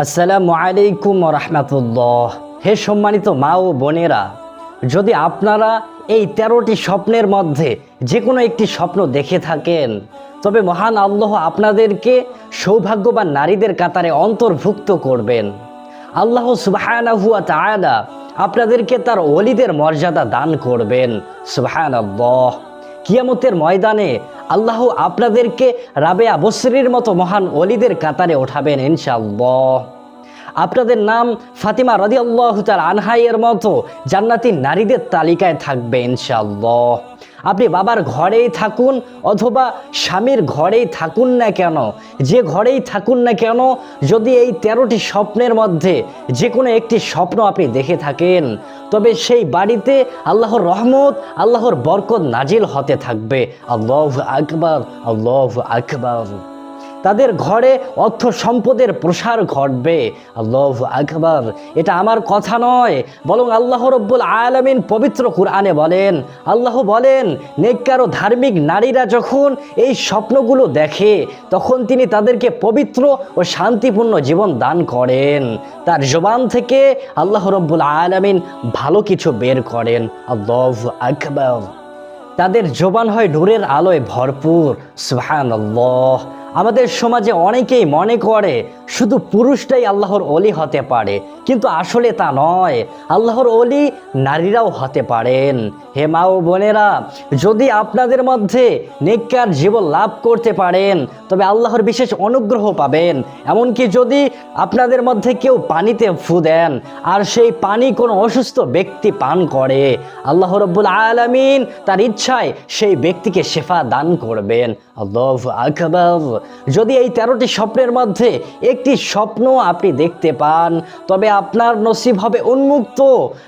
আসসালামু আলাইকুম রহমতুল্লাহ। হে সম্মানিত মা ও বোনেরা, যদি আপনারা এই তেরোটি স্বপ্নের মধ্যে যে কোনো একটি স্বপ্ন দেখে থাকেন, তবে মহান আল্লাহ আপনাদেরকে সৌভাগ্যবান নারীদের কাতারে অন্তর্ভুক্ত করবেন। আল্লাহ সুবাহানাহুয়া তাআলা আপনাদেরকে তার অলিদের মর্যাদা দান করবেন। সুবাহান কিয়ামতের ময়দানে আল্লাহ আপনাদেরকে রাবে আবশ্রীর মতো মহান অলিদের কাতারে ওঠাবেন ইনশাল্লাহ আপনাদের নাম ফাতিমা রদি আল্লাহ তার আনহাইয়ের মতো জান্নাতি নারীদের তালিকায় থাকবে ইনশাআল্লাহ। আপনি বাবার ঘরেই থাকুন অথবা স্বামীর ঘরেই থাকুন না কেন? যে ঘরেই থাকুন না কেন, যদি এই তেরোটি স্বপ্নের মধ্যে যে কোনো একটি স্বপ্ন আপনি দেখে থাকেন, তবে সেই বাড়িতে আল্লাহর রহমত, আল্লাহর বরকত নাজিল হতে থাকবে। আল্লাহ আকবর আল্লাহ আকবর। তাদের ঘরে অর্থ সম্পদের প্রসার ঘটবে। আল্লাহ আকবর। এটা আমার কথা নয়, বরং আল্লাহ রব্বুল আলমিন পবিত্র কুরআনে বলেন, আল্লাহ বলেন, নেককার ও ধার্মিক নারীরা যখন এই স্বপ্নগুলো দেখে, তখন তিনি তাদেরকে পবিত্র ও শান্তিপূর্ণ জীবন দান করেন। তার জবান থেকে আল্লাহ রব্বুল আলমিন ভালো কিছু বের করেন। আল্লাহ আকবর। তাদের জবান হয় নূরের আলোয় ভরপুর। সুহান আমাদের সমাজে অনেকেই মনে করে শুধু পুরুষটাই আল্লাহর অলি হতে পারে, কিন্তু আসলে তা নয়। আল্লাহর অলি নারীরাও হতে পারেন। হে মা ও বোনেরা, যদি আপনাদের মধ্যে নেককার জীবন লাভ করতে পারেন, তবে আল্লাহর বিশেষ অনুগ্রহ পাবেন। এমনকি যদি আপনাদের মধ্যে কেউ পানিতে ফু দেন, আর সেই পানি কোনো অসুস্থ ব্যক্তি পান করে, আল্লাহ রব্বুল আলমিন তার ইচ্ছায় সেই ব্যক্তিকে শেফা দান করবেন। আল্লাহ আকবর। যদি এই তেরোটি স্বপ্নের মধ্যে একটি স্বপ্ন আপনি দেখতে পান, তবে আপনার নসিব হবে উন্মুক্ত।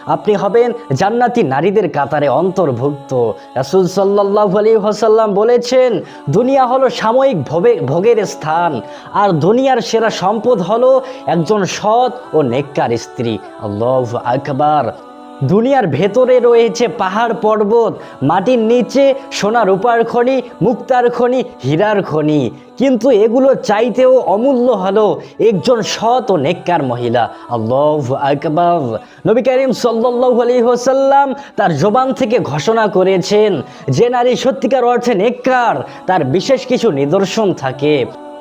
আপনি হবেন জান্নাতি নারীদের কাতারে অন্তর্ভুক্ত। রাসুল সাল্লাহ আলী হাসাল্লাম বলেছেন, দুনিয়া হলো সাময়িক ভোগে, ভোগের স্থান, আর দুনিয়ার সেরা সম্পদ হলো একজন সৎ ও নেককার স্ত্রী। আল্লাহ আকবার। দুনিয়ার ভেতরে রয়েছে পাহাড় পর্বত, মাটির নিচে সোনা রূপার খনি, মুক্তার খনি, হীরার খনি। কিন্তু এগুলো চাইতেও অমূল্য হলো একজন সৎ ও নেককার মহিলা। আল্লাহ আকবর। নবী করিম সাল্লাহ আলী হোসাল্লাম তার জবান থেকে ঘোষণা করেছেন, যে নারী সত্যিকার অর্থে নেককার, তার বিশেষ কিছু নিদর্শন থাকে।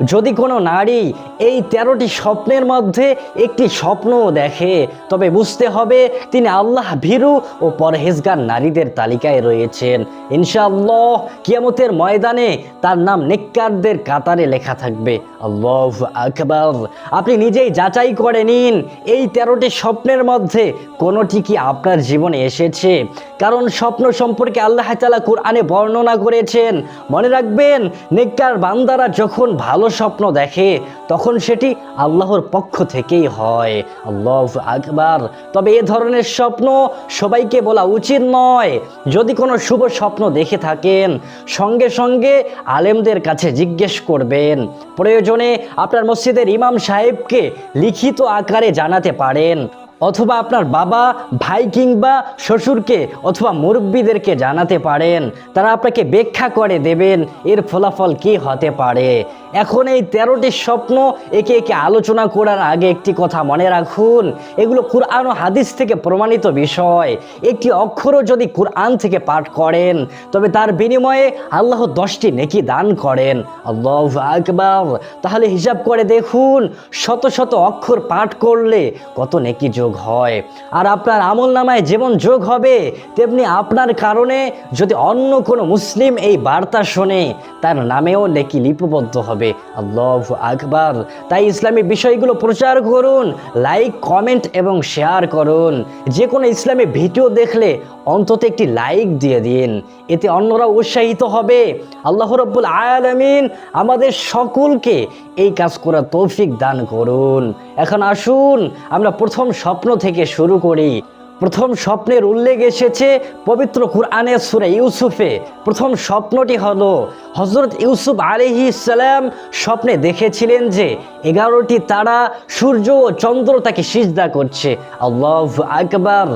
যদি কোনো নারী এই তেরোটি স্বপ্নের মধ্যে একটি স্বপ্নও দেখে, তবে বুঝতে হবে তিনি আল্লাহ ভীরু ও পরহেজগার নারীদের তালিকায় রয়েছেন। ইনশাআল্লাহ, কিয়ামতের ময়দানে তার নাম নেককারদের কাতারে লেখা থাকবে। আল্লাহ আকবর। আপনি নিজেই যাচাই করে নিন, এই তেরোটি স্বপ্নের মধ্যে কোনোটি কি আপনার জীবনে এসেছে? কারণ স্বপ্ন সম্পর্কে আল্লাহ তালা কোরআনে বর্ণনা করেছেন, মনে রাখবেন, নেককার বান্দারা যখন ভালো স্বপ্ন দেখে, তখন সেটি আল্লাহর পক্ষ থেকেই হয়। আল্লাহ আকবার। তবে এ ধরনের স্বপ্ন সবাইকে বলা উচিত নয়। যদি কোনো শুভ স্বপ্ন দেখে থাকেন, সঙ্গে সঙ্গে আলেমদের কাছে জিজ্ঞেস করবেন। প্রয়োজনে আপনার মসজিদের ইমাম সাহেবকে লিখিত আকারে জানাতে পারেন। অথবা আপনার বাবা, ভাই কিংবা শ্বশুরকে অথবা মুরব্বীদেরকে জানাতে পারেন। তারা আপনাকে ব্যাখ্যা করে দেবেন এর ফলাফল কি হতে পারে। এখন এই তেরোটি স্বপ্ন একে একে আলোচনা করার আগে একটি কথা মনে রাখুন। এগুলো কুরআন ও হাদিস থেকে প্রমাণিত বিষয়। একটি অক্ষরও যদি কুরআন থেকে পাঠ করেন, তবে তার বিনিময়ে আল্লাহ দশটি নেকি দান করেন। আল্লাহ আকবর। তাহলে হিসাব করে দেখুন, শত শত অক্ষর পাঠ করলে কত নেকি যোগ হয়। আর আপনার আমল নামায় যেমন যোগ হবে, তেমনি আপনার কারণে যদি অন্য কোনো মুসলিম এই বার্তা শোনে, তার নামেও নেকি লিপিবদ্ধ হবে। আল্লাহ আকবার। তাই ইসলামী বিষয়গুলো প্রচার করুন, লাইক, কমেন্ট এবং শেয়ার করুন। যে কোনো ইসলামী ভিডিও দেখলে অন্তত একটি লাইক দিয়ে দিন। এতে অন্যরা উৎসাহিত হবে। আল্লাহ রব্বুল আয়ালামিন আমাদের সকলকে এই কাজ করার তৌফিক দান করুন। এখন আসুন, আমরা প্রথম স্বপ্ন থেকে শুরু করি। প্রথম স্বপ্নের উল্লেখ এসেছে পবিত্র কুরআনের সুরে ইউসুফে। প্রথম স্বপ্নটি হলো হজরত ইউসুফ আলিহি সালাম স্বপ্নে দেখেছিলেন যে এগারোটি তারা সূর্য ও চন্দ্র তাকে সিজদা করছে। আল্লাহ আকবার।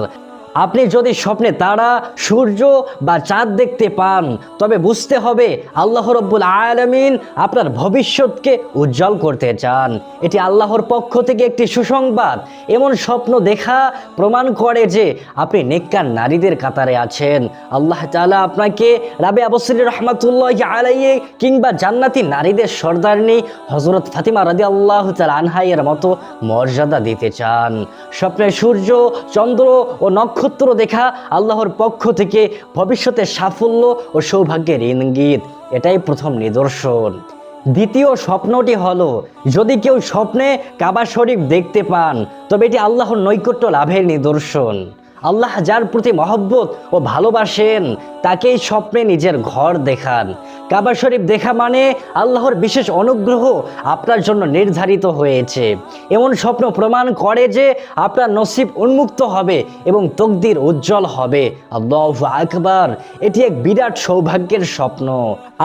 আপনি যদি স্বপ্নে তারা, সূর্য বা চাঁদ দেখতে পান, তবে বুঝতে হবে আল্লাহ রব্বুল আলমিন আপনার ভবিষ্যৎকে উজ্জ্বল করতে চান। এটি আল্লাহর পক্ষ থেকে একটি সুসংবাদ। এমন স্বপ্ন দেখা প্রমাণ করে যে আপনি নেককার নারীদের কাতারে আছেন। আল্লাহ তাআলা আপনাকে রাবে আবসরি রহমাতুল্লাহ আলাইয়ে কিংবা জান্নাতি নারীদের সর্দারনি হজরত ফাতিমা রাদি আল্লাহ তাল আনহাইয়ের মতো মর্যাদা দিতে চান। স্বপ্নে সূর্য, চন্দ্র ও নক্ষত্র দেখা আল্লাহর পক্ষ থেকে ভবিষ্যতের সাফল্য ও সৌভাগ্যের ইঙ্গিত। এটাই প্রথম নিদর্শন। দ্বিতীয় স্বপ্নটি হলো, যদি কেউ স্বপ্নে কাবা শরীফ দেখতে পান, তবে এটি আল্লাহর নৈকট্য লাভের নিদর্শন। আল্লাহ যার প্রতি মহব্বত ও ভালোবাসেন, তাকেই স্বপ্নে নিজের ঘর দেখান। কাবা শরীফ দেখা মানে আল্লাহর বিশেষ অনুগ্রহ আপনার জন্য নির্ধারিত হয়েছে। এমন স্বপ্ন প্রমাণ করে যে আপনার নসিব উন্মুক্ত হবে এবং তকদির উজ্জ্বল হবে। আল্লাহ আকবার, এটি এক বিরাট সৌভাগ্যের স্বপ্ন।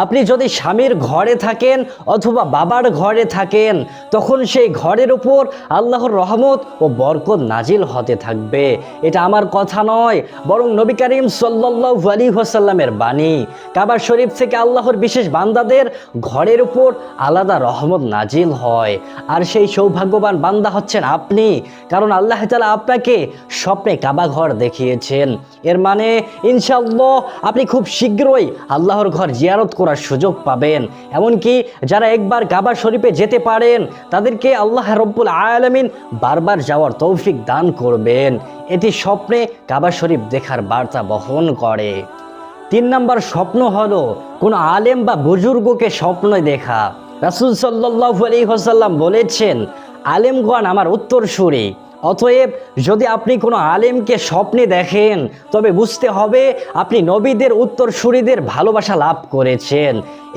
আপনি যদি স্বামীর ঘরে থাকেন অথবা বাবার ঘরে থাকেন, তখন সেই ঘরের উপর আল্লাহর রহমত ও বরকত নাজিল হতে থাকবে। এটা আমার কথা নয়, বরং নবী করিম সাল্লাহ আলী ওয়াসাল্লামের বাণী। কাবার শরীফ থেকে আল্লাহর বিশেষ বান্দাদের ঘরের উপর আলাদা রহমত নাজিল হয়। আর সেই সৌভাগ্যবান বান্দা হচ্ছেন আপনি, কারণ আল্লাহ তালা আপনাকে স্বপ্নে কাবা ঘর দেখিয়েছেন। এর মানে ইনশাল্লাহ আপনি খুব শীঘ্রই আল্লাহর ঘর জিয়ারত করার সুযোগ পাবেন। এমনকি যারা একবার কাবা শরীফে যেতে পারেন, তাদেরকে আল্লাহ রব্বুল আলমিন বারবার যাওয়ার তৌফিক দান করবেন। এটি স্বপ্নে কাবা শরীফ দেখার বার্তা বহন করে। তিন নম্বর স্বপ্ন হলো কোনো আলেম বা বুজুর্গকে স্বপ্নে দেখা। রাসুল সাল্লাহ আলী হোসাল্লাম বলেছেন, আলেমগণ আমার উত্তরসূরি। অতএব যদি আপনি কোনো আলেমকে স্বপ্নে দেখেন, তবে বুঝতে হবে আপনি নবীদের উত্তরসূরিদের ভালোবাসা লাভ করেছেন।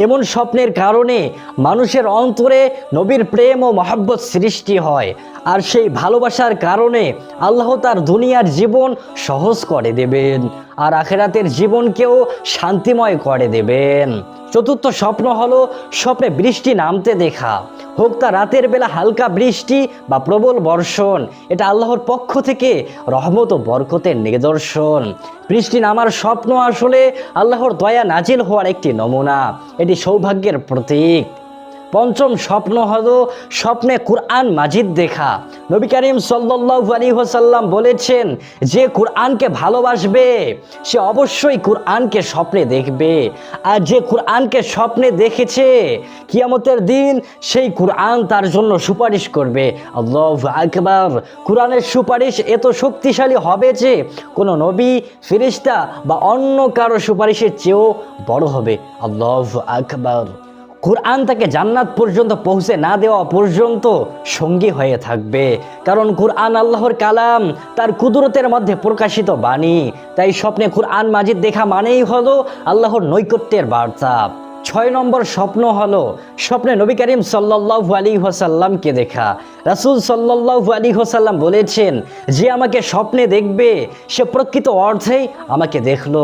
এমন স্বপ্নের কারণে মানুষের অন্তরে নবীর প্রেম ও মহাব্বত সৃষ্টি হয়। আর সেই ভালোবাসার কারণে আল্লাহ তার দুনিয়ার জীবন সহজ করে দেবেন। আর আখেরাতের জীবনকেও শান্তিময় করে দেবেন। চতুর্থ স্বপ্ন হলো স্বপ্নে বৃষ্টি নামতে দেখা। হোক তা রাতের বেলা হালকা বৃষ্টি বা প্রবল বর্ষণ, এটা আল্লাহর পক্ষ থেকে রহমত ও বরকতের নিদর্শন। বৃষ্টি নামার স্বপ্ন আসলে আল্লাহর দয়া নাজিল হওয়ার একটি নমুনা। এটি সৌভাগ্যের প্রতীক। পঞ্চম স্বপ্ন হলো স্বপ্নে কুরআন মাজিদ দেখা। নবী করিম সাল্লাল্লাহু আলাইহি ওয়াসাল্লাম বলেছেন, যে কুরআনকে ভালোবাসবে, সে অবশ্যই কুরআনকে স্বপ্নে দেখবে। আর যে কুরআনকে স্বপ্নে দেখেছে, কিয়ামতের দিন সেই কুরআন তার জন্য সুপারিশ করবে। আল্লাহু আকবার। কুরআনের সুপারিশ এত শক্তিশালী হবে যে কোনো নবী, ফেরেশতা বা অন্য কারও সুপারিশের চেয়েও বড় হবে। আল্লাহু আকবার। কোরআন তাকে জান্নাত পর্যন্ত পৌঁছে না দেওয়া পর্যন্ত সঙ্গী হয়ে থাকবে। কারণ কোরআন আল্লাহর কালাম, তার কুদরতের মধ্যে প্রকাশিত বাণী। তাই স্বপ্নে কোরআন মাজিদ দেখা মানেই হলো আল্লাহর নৈকট্যের বার্তা। ছয় নম্বর স্বপ্ন হলো স্বপ্নে নবী করিম সাল্লাল্লাহু আলী হোসাল্লামকে দেখা। রাসূল সাল্লাল্লাহু আলী হোসাল্লাম বলেছেন, যে আমাকে স্বপ্নে দেখবে, সে প্রকৃত অর্থেই আমাকে দেখল,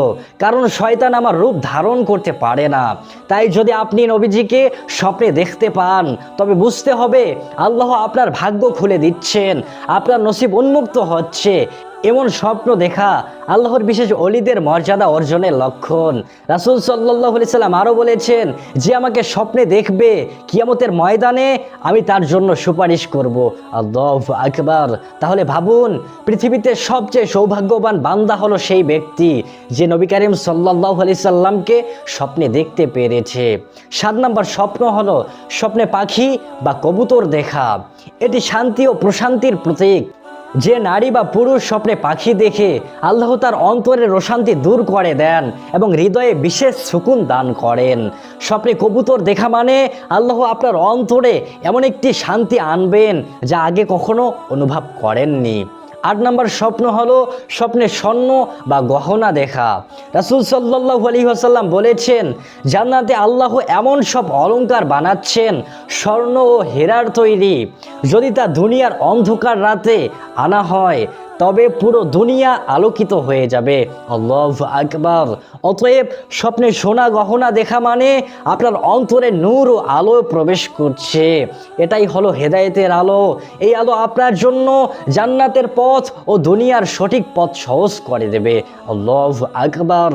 কারণ শয়তান আমার রূপ ধারণ করতে পারে না। তাই যদি আপনি নবীজিকে স্বপ্নে দেখতে পান, তবে বুঝতে হবে, আল্লাহ আপনার ভাগ্য খুলে দিচ্ছেন, আপনার নসিব উন্মুক্ত হচ্ছে। এমন স্বপ্ন দেখা আল্লাহর বিশেষ অলিদের মর্যাদা অর্জনের লক্ষণ। রাসুল সাল্লাহ সাল্লাম আরও বলেছেন, যে আমাকে স্বপ্নে দেখবে কিয়ামতের ময়দানে, আমি তার জন্য সুপারিশ করব। আল্লাহ আকবার। তাহলে ভাবুন, পৃথিবীতে সবচেয়ে সৌভাগ্যবান বান্দা হলো সেই ব্যক্তি, যে নবী করিম সাল্লাহ আলি সাল্লামকে স্বপ্নে দেখতে পেরেছে। সাত নম্বর স্বপ্ন হলো স্বপ্নে পাখি বা কবুতর দেখা। এটি শান্তি ও প্রশান্তির প্রতীক। যে নারী বা পুরুষ স্বপ্নে পাখি দেখে আল্লাহ তার অন্তরের রোশান্তি দূর করে দেন এবং হৃদয়ে বিশেষ সুকুন দান করেন। স্বপ্নে কবুতর দেখা মানে আল্লাহ আপনার অন্তরে এমন একটি শান্তি আনবেন যা আগে কখনো অনুভব করেননি। আট নম্বর স্বপ্ন হলো স্বপ্নে স্বর্ণ বা গহনা দেখা। রাসুল সাল্লাহ আলী আসাল্লাম বলেছেন, জান্নাতে আল্লাহ এমন সব অলঙ্কার বানাচ্ছেন, স্বর্ণ ও হেরার তৈরি। যদি তা দুনিয়ার অন্ধকার রাতে আনা হয় তবে পুরো দুনিয়া আলোকিত হয়ে যাবে। আল্লাহ আকবার। অতএব স্বপ্নে সোনা গহনা দেখা মানে আপনার অন্তরে নূর ও আলো প্রবেশ করছে। এটাই হলো হেদায়েতের আলো। এই আলো আপনার জন্য জান্নাতের পথ ও দুনিয়ার সঠিক পথ সহজ করে দেবে। আল্লাহ আকবার।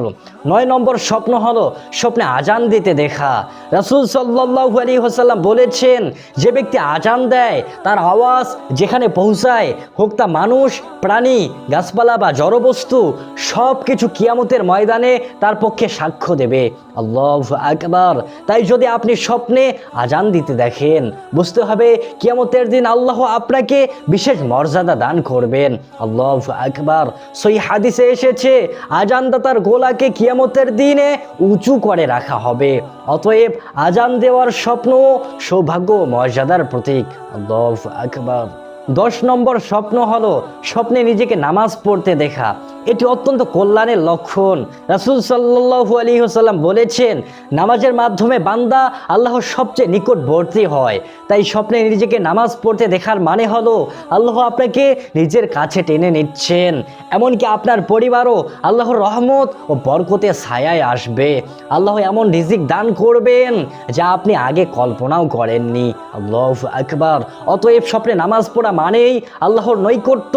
নয় নম্বর স্বপ্ন হলো স্বপ্নে আজান দিতে দেখা। রাসুল সাল্লাহ আলী হোসাল্লাম বলেছেন, যে ব্যক্তি আজান দেয়, তার আওয়াজ যেখানে পৌঁছায়, হোক তা মানুষ প্রাণী, গাছপালা বা জড়বস্তু সব কিছু কিয়ামতের ময়দানে তার পক্ষে সাক্ষ্য দেবে। আল্লাহ আকবার। তাই যদি আপনি স্বপ্নে আজান দিতে দেখেন, বুঝতে হবে কিয়ামতের দিন আল্লাহ আপনাকে বিশেষ মর্যাদা দান করবেন। আল্লাহ আকবার। সই হাদিসে এসেছে, আজানদাতার গোলাকে কিয়ামতের দিনে উঁচু করে রাখা হবে। অতএব আজান দেওয়ার স্বপ্ন সৌভাগ্য মর্যাদার প্রতীক। আল্লাহ আকবার। দশ নম্বর স্বপ্ন হলো স্বপ্নে নিজেকে নামাজ পড়তে দেখা। এটি অত্যন্ত কল্যাণের লক্ষণ। রাসুল সাল্লাহু আলী সাল্লাম বলেছেন, নামাজের মাধ্যমে বান্দা আল্লাহর সবচেয়ে নিকটবর্তী হয়। তাই স্বপ্নে নিজেকে নামাজ পড়তে দেখার মানে হলো, আল্লাহ আপনাকে নিজের কাছে টেনে নিচ্ছেন। এমনকি আপনার পরিবারও আল্লাহর রহমত ও বরকতে ছায়ায় আসবে। আল্লাহ এমন রিজিক দান করবেন যা আপনি আগে কল্পনাও করেননি। আল্লাহ আকবার। অতএব স্বপ্নে নামাজ পড়া মানেই আল্লাহর নৈকট্য,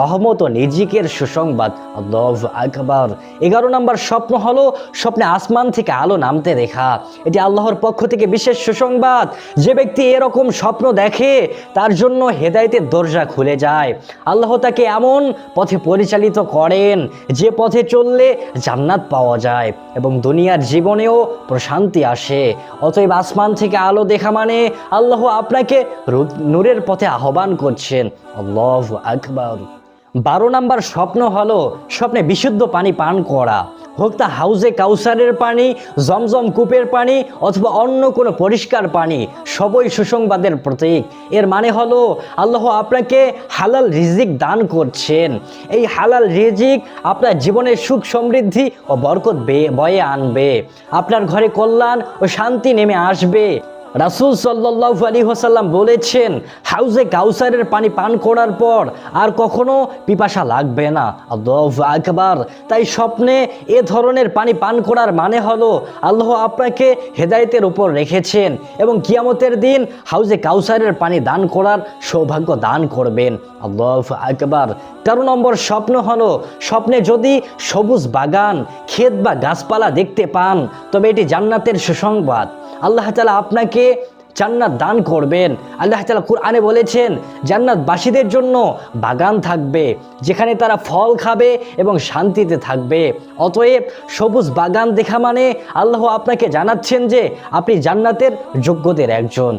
রহমত ও নিজিকের সুসংবাদ। আকবার। এগারো নম্বর স্বপ্ন হলো স্বপ্নে আসমান থেকে আলো নামতে দেখা। এটি আল্লাহর পক্ষ থেকে বিশেষ সুসংবাদ। যে ব্যক্তি এরকম স্বপ্ন দেখে, তার জন্য হেদায়েতের দরজা খুলে যায়। আল্লাহ তাকে এমন পথে পরিচালিত করেন, যে পথে চললে জান্নাত পাওয়া যায় এবং দুনিয়ার জীবনেও প্রশান্তি আসে। অতএব আসমান থেকে আলো দেখা মানে আল্লাহ আপনাকে নূরের পথে আহ্বান করছেন। আল্লাহ আকবার। বারো নাম্বার স্বপ্ন হলো স্বপ্নে বিশুদ্ধ পানি পান করা। হোক তা হাউজে কাউসারের পানি, জমজম কূপের পানি, অথবা অন্য কোনো পরিষ্কার পানি, সবই সুসংবাদের প্রতীক। এর মানে হলো আল্লাহ আপনাকে হালাল রিজিক দান করছেন। এই হালাল রিজিক আপনার জীবনের সুখ সমৃদ্ধি ও বরকত বয়ে আনবে। আপনার ঘরে কল্যাণ ও শান্তি নেমে আসবে। রাসুল সাল্লাহ আলী হোসাল্লাম বলেছেন, হাউজে কাউসারের পানি পান করার পর আর কখনো পিপাসা লাগবে না। আকবার। তাই স্বপ্নে এ ধরনের পানি পান করার মানে হলো, আল্লাহ আপনাকে হেদায়েতের উপর রেখেছেন এবং কিয়ামতের দিন হাউজে কাউসারের পানি দান করার সৌভাগ্য দান করবেন। আল্লাহ আকবার। তেরো নম্বর স্বপ্ন হলো, স্বপ্নে যদি সবুজ বাগান, ক্ষেত বা গাছপালা দেখতে পান, তবে এটি জান্নাতের সুসংবাদ। আল্লাহ তালা আপনাকে জান্নাত দান করবেন। আল্লাহ তালা কুরআনে বলেছেন, জান্নাতবাসীদের জন্য বাগান থাকবে, যেখানে তারা ফল খাবে এবং শান্তিতে থাকবে। অতএব সবুজ বাগান দেখা মানে আল্লাহ আপনাকে জানাচ্ছেন যে আপনি জান্নাতের যোগ্যদের একজন।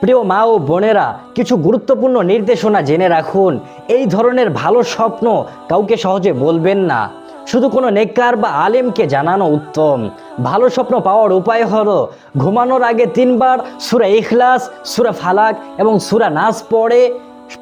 প্রিয় মা ও বোনেরা, কিছু গুরুত্বপূর্ণ নির্দেশনা জেনে রাখুন। এই ধরনের ভালো স্বপ্ন কাউকে সহজে বলবেন না। শুধু কোনো নেককার বা আলেমকে জানানো উত্তম। ভালো স্বপ্ন পাওয়ার উপায় হলো, ঘুমানোর আগে তিনবার সুরা ইখলাস, সুরা ফালাক এবং সুরা নাস পড়ে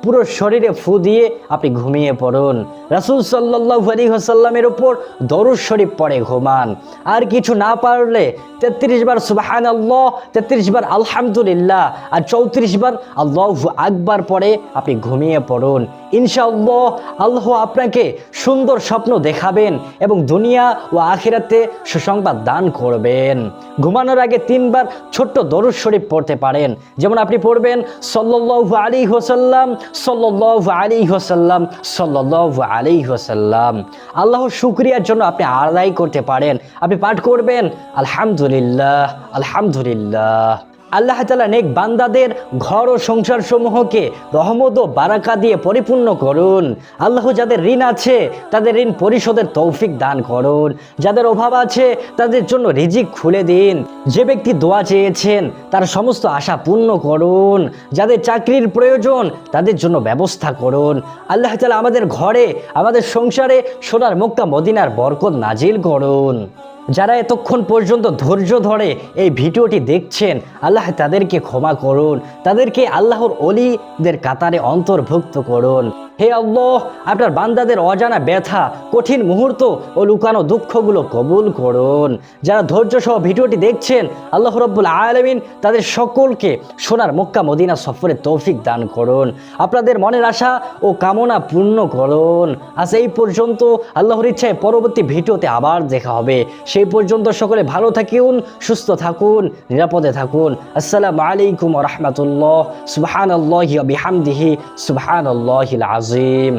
পুরো শরীরে ফু দিয়ে আপনি ঘুমিয়ে পড়ুন। রাসুল সাল্লাহ আলী হাসাল্লামের উপর দরুদ শরীফ পড়ে ঘুমান। আর কিছু না পারলে তেত্রিশ বার সুবাহান আল্লাহ তেত্রিশ বার আলহামদুলিল্লাহ আর চৌত্রিশ বার আল্লাহ আকবার পরে আপনি ঘুমিয়ে পড়ুন। ইনশাআল্লাহ আল্লাহ আপনাকে সুন্দর স্বপ্ন দেখাবেন এবং দুনিয়া ও আখিরাতে সুসংবাদ দান করবেন। ঘুমানোর আগে তিনবার ছোট্ট দরুদ শরীফ পড়তে পারেন। যেমন আপনি পড়বেন, সল্লাল্লাহু আলী হোসাল্লাম সল্লাল্লাহু আলী হোসাল্লাম সল্লাল্লাহু আলী হোসাল্লাম আল্লাহ শুক্রিয়ার জন্য আপনি আদায় করতে পারেন। আপনি পাঠ করবেন, আলহামদুলিল্লাহ আলহামদুলিল্লাহ। আল্লাহ তালা নেক বান্দাদের ঘর ও সংসার সমূহকে রহমত ও বারাকা দিয়ে পরিপূর্ণ করুন। আল্লাহ যাদের ঋণ আছে, তাদের ঋণ পরিশোধের তৌফিক দান করুন। যাদের অভাব আছে, তাদের জন্য রিজিক খুলে দিন। যে ব্যক্তি দোয়া চেয়েছেন, তার সমস্ত আশা পূর্ণ করুন। যাদের চাকরির প্রয়োজন, তাদের জন্য ব্যবস্থা করুন। আল্লাহ তালা আমাদের ঘরে, আমাদের সংসারে সোনার মুক্তা মদিনার বরকত নাজিল করুন। যারা এতক্ষণ পর্যন্ত ধৈর্য ধরে এই ভিডিওটি দেখছেন, আল্লাহ তাদেরকে ক্ষমা করুন। তাদেরকে আল্লাহর অলিদের কাতারে অন্তর্ভুক্ত করুন। হে আল্লাহ, আপনার বান্দাদের অজানা ব্যথা, কঠিন মুহূর্ত ও লুকানো দুঃখগুলো কবুল করুন। যারা ধৈর্য সহ ভিডিওটি দেখছেন, আল্লাহ রব্বুল আলমিন তাদের সকলকে সোনার মক্কা মদিনা সফরে তৌফিক দান করুন। আপনাদের মনের আশা ও কামনা পূর্ণ করুন। আজ এই পর্যন্ত আল্লাহর ইচ্ছায় পরবর্তী ভিডিওতে আবার দেখা হবে। সেই পর্যন্ত সকলে ভালো থাকুন সুস্থ থাকুন, নিরাপদে থাকুন। আসসালামু আলাইকুম রহমতুল্লাহ। সুবহান আল্লাহ বিহামদিহি। সুবহান আল্লাহ আজিম